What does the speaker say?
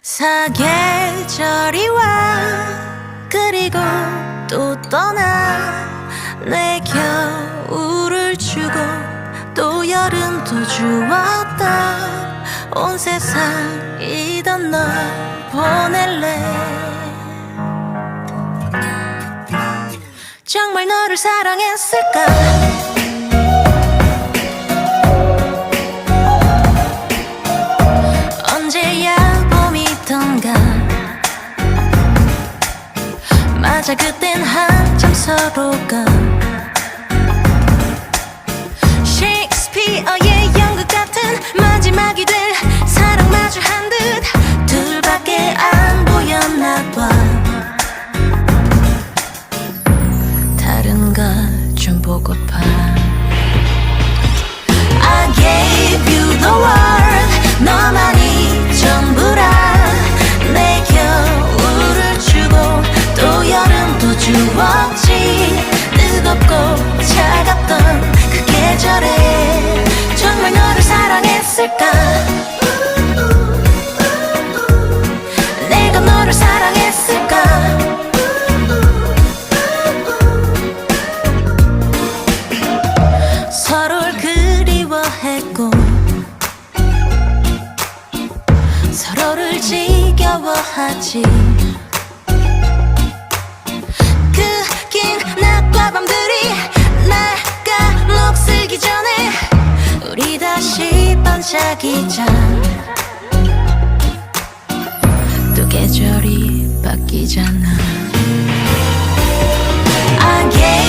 사계절이 와 그리고 또 떠나 내 겨울을 주고 또 여름도 주었다. 온 세상이던 널 보낼래. 정말 너를 사랑했을까? 맞아 그땐 한참 서로가 두려워하지. 그 긴 낮과 밤들이 날가 녹슬기 전에 우리 다시 반짝이자 또 계절이 바뀌잖아. I g